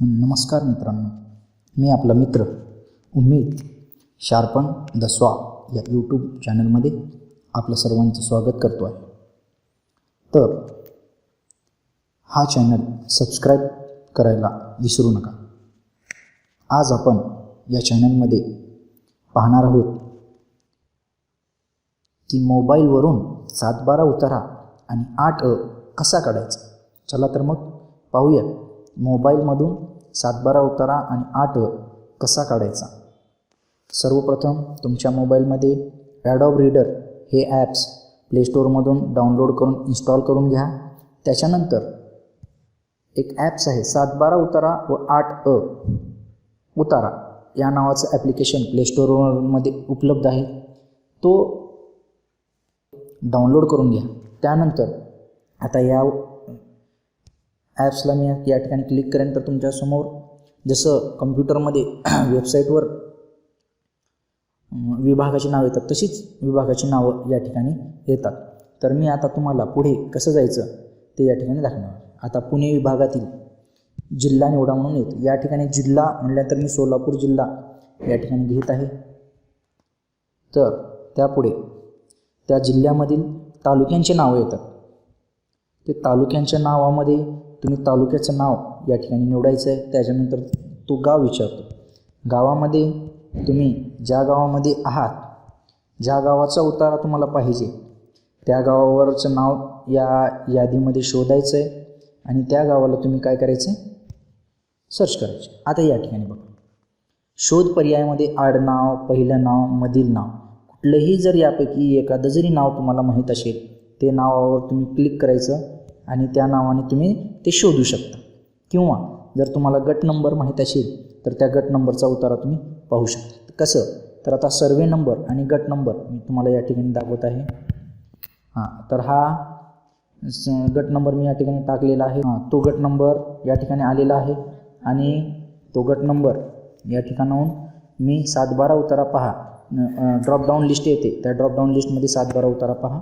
नमस्कार मित्रांनो. मी आपला मित्र उमेद शार्पण द स्वा या यूट्यूब चॅनलमध्ये आपलं सर्वांचं स्वागत करतो आहे. तर हा चॅनल सबस्क्राईब करायला विसरू नका. आज आपण या चॅनलमध्ये पाहणार आहोत की मोबाईलवरून सातबारा उतारा आणि आठ अ कसा काढायचा? चला तर मग पाहूयात. मोबाईलमधून सातबारा उतारा आणि आठ कसा काढायचा? सर्वप्रथम तुमच्या मोबाईलमध्ये ॲडॉब रीडर हे ॲप्स प्लेस्टोअरमधून डाउनलोड करून इन्स्टॉल करून घ्या. त्याच्यानंतर एक ॲप्स आहे सातबारा उतारा व आठ अ उतारा. या नावाचं ॲप्लिकेशन प्लेस्टोअरमध्ये उपलब्ध आहे. तो डाउनलोड करून घ्या. त्यानंतर आता या ॲप्सला मी या ठिकाणी क्लिक करेन. तर तुमच्यासमोर जसं कम्प्युटरमध्ये वेबसाईटवर विभागाची नावं येतात तशीच विभागाची नावं या ठिकाणी येतात. तर मी आता तुम्हाला पुढे कसं जायचं ते या ठिकाणी दाखवणार आता पुणे विभागातील जिल्हा निवडा म्हणून येतो. या ठिकाणी जिल्हा म्हटल्यानंतर मी सोलापूर जिल्हा या ठिकाणी घेत आहे. तर त्यापुढे त्या जिल्ह्यामधील तालुक्यांचे नावं येतात. ते तालुक्यांच्या नावामध्ये तुम्ही तालुक्याचं नाव या ठिकाणी निवडायचं आहे त्याच्यानंतर तो गाव विचारतो. गावामध्ये तुम्ही ज्या गावामध्ये आहात ज्या गावाचा उतारा तुम्हाला पाहिजे त्या गावावरचं नाव या यादीमध्ये शोधायचं आहे आणि त्या गावाला तुम्ही काय करायचं आहे सर्च करायचे आता या ठिकाणी बघा. शोध पर्यायामध्ये आडनाव पहिलं नाव मधील नाव. कुठलंही जर यापैकी एखादं जरी नाव तुम्हाला माहीत असेल ते नावावर तुम्ही क्लिक करायचं आणि त्या नावाने तुम्ही ते शोधू शकता. किंवा जर तुम्हाला गट नंबर माहीत असेल तर त्या गट नंबरचा उतारा तुम्ही पाहू शकता. कसं? तर आता सर्वे नंबर आणि गट नंबर मी तुम्हाला या ठिकाणी दाखवत आहे. हां तर हा स- गट नंबर मी या ठिकाणी टाकलेला आहे. हां तो गट नंबर या ठिकाणी आलेला आहे. आणि तो गट नंबर या ठिकाणाहून मी सातबारा उतारा पहा. ड्रॉपडाऊन लिस्ट येते. त्या ड्रॉपडाऊन लिस्टमध्ये सातबारा उतारा पहा.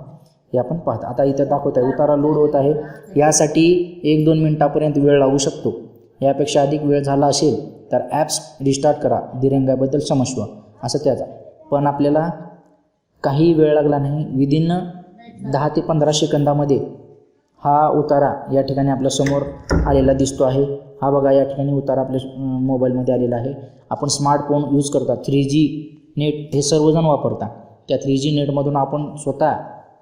हे आपण पाहता. आता इथं दाखवत आहे उतारा लोड होत आहे. यासाठी एक दोन मिनटापर्यंत वेळ लागू शकतो. यापेक्षा अधिक वेळ झाला असेल तर ॲप्स रिस्टार्ट करा. दिरंगाबद्दल समजवा. असं त्याचा. पण आपल्याला काही वेळ लागला नाही. विदिन दहा ते पंधरा सेकंदामध्ये हा उतारा या ठिकाणी आपल्यासमोर आलेला दिसतो आहे. हा बघा या ठिकाणी उतारा आपल्या मोबाईलमध्ये आलेला आहे. आपण स्मार्टफोन यूज करता थ्री जी नेट हे सर्वजण वापरता त्या थ्री जी नेटमधून आपण स्वतः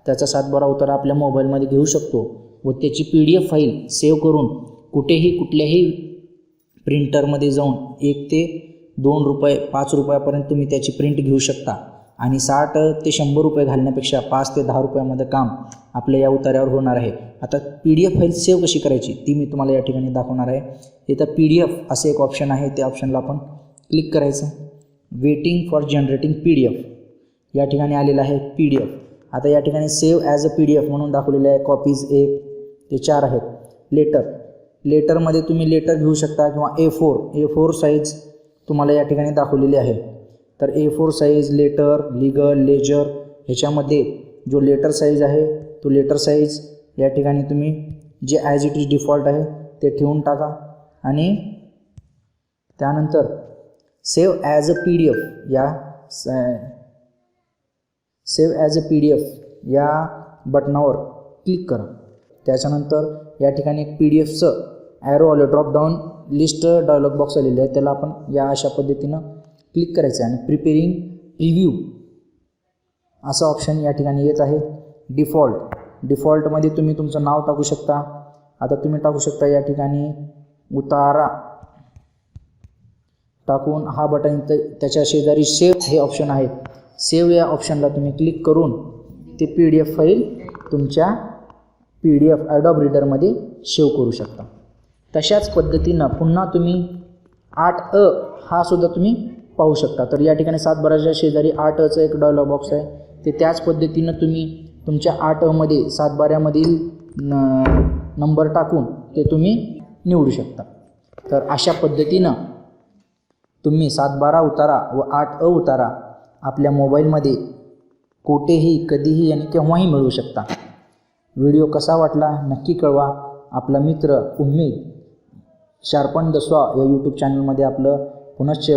त्याचा सातबारा उतारा आपल्या मोबाईलमध्ये घेऊ शकतो व त्याची P D F file save करून कुठेही कुठल्याही प्रिंटरमध्ये जाऊन एक ते दोन रुपये पाच रुपयापर्यंत तुम्ही त्याची प्रिंट घेऊ शकता. आणि साठ ते शंभर रुपये घालण्यापेक्षा पाच ते दहा रुपयामध्ये काम आपल्या या उतार्यावर होणार आहे. आता P D F file save कशी करायची ती मी तुम्हाला या ठिकाणी दाखवणार आहे. इथं पी डी एफ असं एक ऑप्शन आहे त्या ऑप्शनला आपण क्लिक करायचं. Waiting for generating P D F या ठिकाणी आलेलं आहे पी डी एफ आता या ठिकाणी save as a P D F म्हणून दाखवलेले आहे. कॉपीज एक ते चार आहेत. लेटर लेटरमध्ये तुम्ही लेटर घेऊ शकता किंवा A four A four size तुम्हाला या ठिकाणी दाखवलेली आहे. तर A four size letter legal ledger ह्याच्यामध्ये जो लेटर साईज आहे तो लेटर साईज या ठिकाणी तुम्ही जे ॲज इट इज डिफॉल्ट आहे ते ठेवून टाका. आणि त्यानंतर save as a P D F या save as a P D F या बटनावर क्लिक करा. त्याच्यानंतर या ठिकाणी एक पी डी एफचं ॲरो आलं ड्रॉपडाऊन लिस्ट डायलॉग बॉक्स आलेलं आहे. त्याला आपण या अशा पद्धतीनं क्लिक करायचं आहे. आणि प्रिपेरिंग प्रिव्ह्यू असं ऑप्शन या ठिकाणी येत आहे. डिफॉल्ट डिफॉल्टमध्ये तुम्ही तुमचं नाव टाकू शकता. आता तुम्ही टाकू शकता या ठिकाणी उतारा. टाकून हा बटन त्याच्या शेजारी सेव्ह हे ऑप्शन आहे. सेव्ह या ऑप्शनला तुम्ही क्लिक करून ते पी डी एफ फाईल तुमच्या पी डी एफ ॲडॉब रीडरमध्ये सेव्ह करू शकता. तशाच पद्धतीनं पुन्हा तुम्ही आठ अ हा सुद्धा तुम्ही पाहू शकता. तर या ठिकाणी सातबाराच्या शेजारी आठ अचं एक डायलॉग बॉक्स आहे. ते त्याच पद्धतीनं तुम्ही तुमच्या आठ अमध्ये सात बाऱ्यामधील न नंबर टाकून ते तुम्ही निवडू शकता. तर अशा पद्धतीनं तुम्ही सात बारा उतारा व आठ अ उतारा आपल्या मोबाईलमध्ये कुठेही कधीही आणि केव्हाही मिळवू शकता. व्हिडिओ कसा वाटला नक्की कळवा. आपला मित्र उम्मीद शार्पण दसवा या यूट्यूब चॅनलमध्ये आपलं पुनश्च